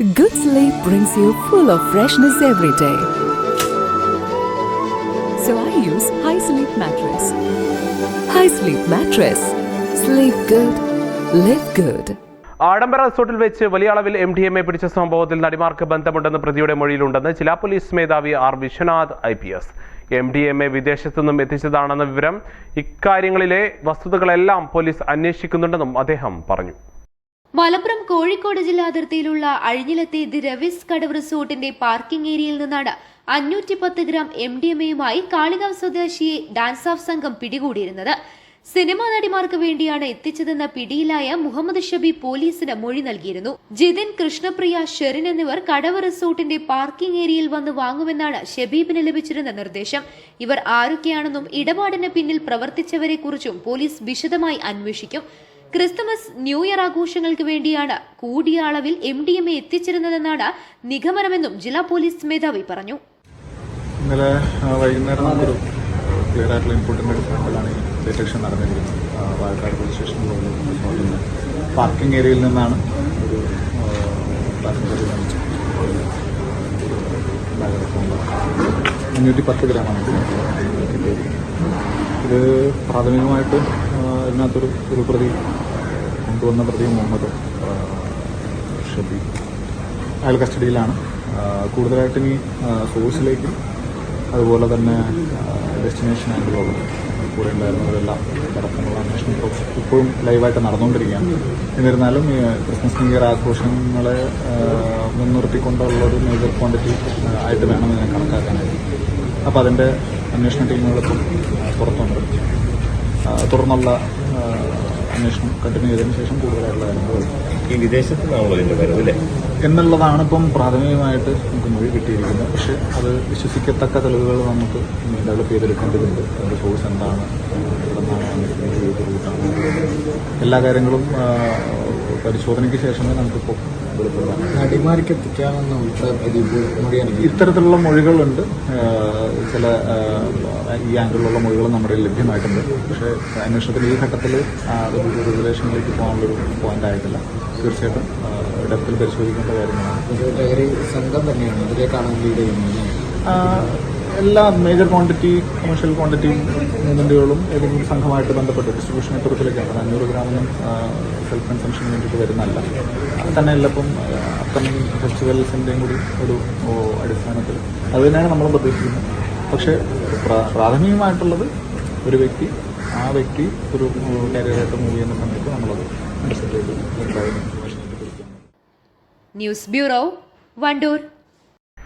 Good sleep brings you full of freshness every day. So I use High Sleep Mattress. High Sleep Mattress. Sleep good, live good. ആഡംബര റിസോർട്ടിൽ വെച്ച് വലിയ അളവിൽ M D M A പിടിച്ച സംഭവത്തിൽ നടിമാർക്ക് ബന്ധമുണ്ടെന്ന് പ്രതിയുടെ മൊഴിയിലുണ്ടെന്ന് ജില്ലാ പോലീസ് മേധാവി R Vishwanath I P S M D M A വിദേശത്തു നിന്നും എത്തിച്ചതാണെന്ന വിവരം ഇക്കാര്യങ്ങളിലെ വസ്തുതകളെല്ലാം പോലീസ് അന്വേഷിക്കുന്നുണ്ടെന്നും അദ്ദേഹം പറഞ്ഞു മലപ്പുറം കോഴിക്കോട് ജില്ലാ അതിർത്തിയിലുള്ള അഴിഞ്ഞിലത്തെ ദി രവിസ് കടവ് റിസോർട്ടിന്റെ പാർക്കിംഗ് ഏരിയയിൽ നിന്നാണ് അഞ്ഞൂറ്റി പത്ത് ഗ്രാം എം ഡി എം എയുമായി കാളികാവ് സ്വദേശിയെ ഡാൻസ് ഓഫ് സംഘം പിടികൂടിയിരുന്നത്. സിനിമാ നടിമാർക്ക് വേണ്ടിയാണ് എത്തിച്ചതെന്ന പിടിയിലായ മുഹമ്മദ് ഷബി പോലീസിന് മൊഴി നൽകിയിരുന്നു. ജിതിൻ കൃഷ്ണപ്രിയ ഷെറിൻ എന്നിവർ കടവ് റിസോർട്ടിന്റെ പാർക്കിംഗ് ഏരിയയിൽ വന്ന് വാങ്ങുമെന്നാണ് ഷബീബിന് ലഭിച്ചിരുന്ന നിർദ്ദേശം. ഇവർ ആരൊക്കെയാണെന്നും ഇടപാടിന് പിന്നിൽ പ്രവർത്തിച്ചവരെക്കുറിച്ചും പോലീസ് വിശദമായി അന്വേഷിക്കും. ക്രിസ്തുമസ് ന്യൂ ഇയർ ആഘോഷങ്ങൾക്ക് വേണ്ടിയാണ് കൂടിയ അളവിൽ എം ഡി എം എ എത്തിച്ചിരുന്നതെന്നാണ് നിഗമനമെന്നും ജില്ലാ പോലീസ് മേധാവി പറഞ്ഞു. ഇന്നലെ വൈകുന്നേരം നമുക്കൊരു ക്ലിയർ ആയിട്ടുള്ള ഇൻപുട്ടിന്റെ അടിസ്ഥാനത്തിലാണ് ഡിറ്റക്ഷൻ നടന്നിരിക്കുന്നത്. പാലക്കാട് പോലീസ് സ്റ്റേഷനിലുള്ള പാർക്കിംഗ് ഏരിയയിൽ നിന്നാണ് ഒരു പാസഞ്ചർ അഞ്ഞൂറ്റി പത്ത് ഗ്രാമാണ് കിട്ടിയിരിക്കുന്നത് ഇത് പ്രാഥമികമായിട്ട് ഇതിനകത്തൊരു ഒരു പ്രതി കൊണ്ടുവന്ന പ്രതി മുഹമ്മദ് ഷബി. അയാൾ കസ്റ്റഡിയിലാണ്. കൂടുതലായിട്ട് ഇനി സോഴ്സിലേക്കും അതുപോലെ തന്നെ ഡെസ്റ്റിനേഷൻ ആയിട്ടുള്ള കൂടെ ഉണ്ടായിരുന്നവരെല്ലാം അടക്കമുള്ള അന്വേഷണം ഇപ്പോൾ ഇപ്പോഴും ലൈവായിട്ട് നടന്നുകൊണ്ടിരിക്കുകയാണ്. എന്നിരുന്നാലും ഈ ക്രിസ്മസ് ന്യൂ ഇയർ ആഘോഷങ്ങളെ മുൻനിർത്തിക്കൊണ്ടുള്ളൊരു മേജർ ക്വാണ്ടിറ്റി ആയിട്ട് വേണം ഇതിനെ കണക്കാക്കാനായിട്ട്. അപ്പോൾ അതിന്റെ അന്വേഷണ ടീമുകളിപ്പം പുറത്തുണ്ട്. തുടർന്നുള്ള അന്വേഷണം കണ്ടിന്യൂ ചെയ്തതിനു ശേഷം കൂടുതലായിട്ടുള്ള കാര്യങ്ങൾ ഈ വിദേശത്ത് നിന്നാണല്ലോ ഇതിന്റെ വരവ് അല്ലേ? എന്നുള്ളതാണ് ഇപ്പം പ്രാഥമികമായിട്ട് നമുക്ക് മൊഴി കിട്ടിയിരിക്കുന്നത്. പക്ഷേ അത് വിശ്വസിക്കത്തക്ക തെളിവുകൾ നമുക്ക് ഡെവലപ്പ് ചെയ്തെടുക്കേണ്ടതുണ്ട്. അതിന്റെ സോഴ്സ് എന്താണ്? എല്ലാ കാര്യങ്ങളും പരിശോധനയ്ക്ക് ശേഷമേ നമുക്കിപ്പോൾ നടിമാർക്ക് എത്തിക്കാമെന്ന പ്രദീപ് മൊഴിയാണ് ഇത്തരത്തിലുള്ള മൊഴികളുണ്ട്. ചില ഈ ആംഗിളിലുള്ള മൊഴികൾ നമ്മുടെ ലഭ്യമായിട്ടുണ്ട്. പക്ഷേ അന്വേഷണത്തിൽ ഈ ഘട്ടത്തിൽ ഒരു റിസർവേഷനിലേക്ക് പോകാനുള്ളൊരു പോയിന്റ് ആയിട്ടില്ല. തീർച്ചയായിട്ടും ഡെപ്തിൽ പരിശോധിക്കേണ്ട കാര്യങ്ങളാണ്. ഒരു ലഹരി സംഘം തന്നെയാണ്. അതിലേക്കാണ് ലീഡ് ചെയ്യുന്നത്. എല്ലാ മേജർ ക്വാണ്ടിറ്റി കമേഴ്ഷ്യൽ ക്വാണ്ടിറ്റി മൂവ്മെന്റുകളും ഏതെങ്കിലും സംഘമായിട്ട് ബന്ധപ്പെട്ട് ഡിസ്ട്രിബ്യൂഷൻ നെറ്റ്വർക്കിലേക്കാണ് അഞ്ഞൂറ് ഗ്രാമൊന്നും സെൽഫ് കൺസംഷന് വേണ്ടിയിട്ട് വരുന്നതല്ല. തന്നെയല്ല അപ്പം അപ്കമിങ് ഫെസ്റ്റിവൽസിന്റെയും കൂടി ഒരു അടിസ്ഥാനത്തിൽ. അത് തന്നെയാണ് നമ്മൾ പ്രതീക്ഷിക്കുന്നത്. പക്ഷേ പ്രാ- പ്രാഥമികമായിട്ടുള്ളത് ഒരു വ്യക്തി ആ വ്യക്തി ഒരു കരിയറായിട്ട് മൂവ് ചെയ്യുന്ന സമയത്ത് നമ്മളത് ന്യൂസ് ബ്യൂറോ വണ്ടൂർ.